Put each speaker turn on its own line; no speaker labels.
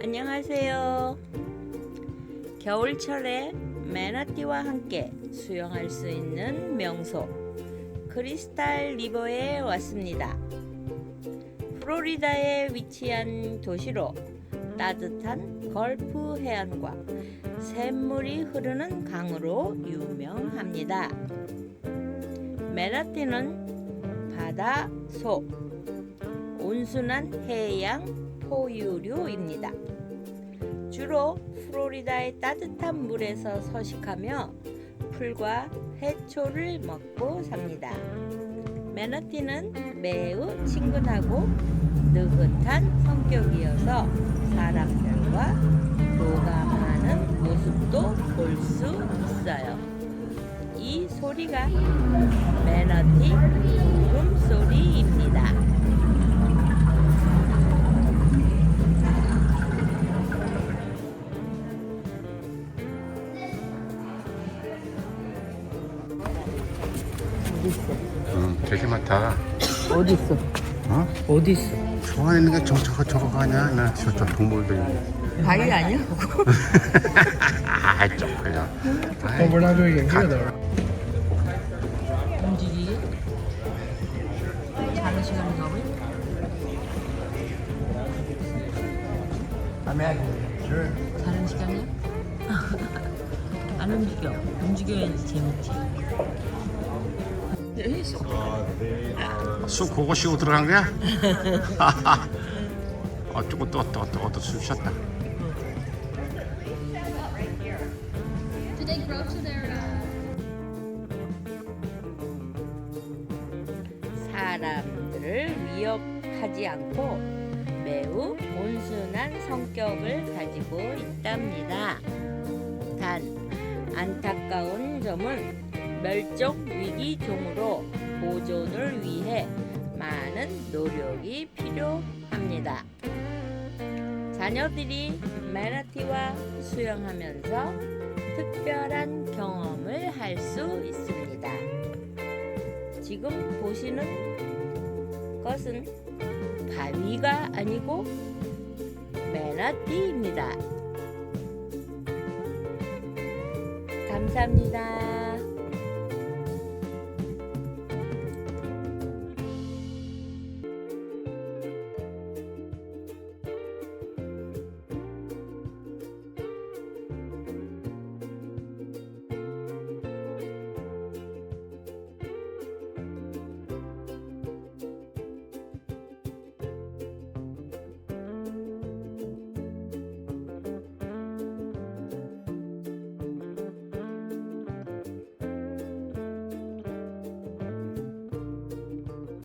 안녕하세요. 겨울철에 매너티와 함께 수영할 수 있는 명소 크리스탈 리버에 왔습니다. 플로리다에 위치한 도시로 따뜻한 걸프 해안과 샘물이 흐르는 강으로 유명합니다. 매너티는 바다 속 온순한 해양 포유류입니다. 주로 플로리다의 따뜻한 물에서 서식하며 풀과 해초를 먹고 삽니다. 매너티는 매우 친근하고 느긋한 성격이어서 사람들과 교감하는 모습도 볼 수 있어요. 이 소리가 매너티 울음소리입니다.
응, 되게 많다.
어디 있어?
어?
어디 있어?
좋아하는 게 저거 저거 아니야? 나 저저 동물들.
바위 아니야?
아, 쪽팔려.
It here though.
움직이게? 자는 시간인가 봐. 자는 시간이야? 안 움직여. 움직여야지 재밌지.
쑥 그거 씌고 들어간 거야? 어쩌고 쉬었다.
Did they grow to their uh,
사람들을 위협하지 않고 매우 온순한 성격을 가지고 있답니다. 단 안타까운 점은 멸종 위기 종으로 보존을 위해 많은 노력이 필요합니다. 자녀들이 매너티와 수영하면서 특별한 경험을 할 수 있습니다. 지금 보시는 것은 바위가 아니고 메나티입니다. 감사합니다.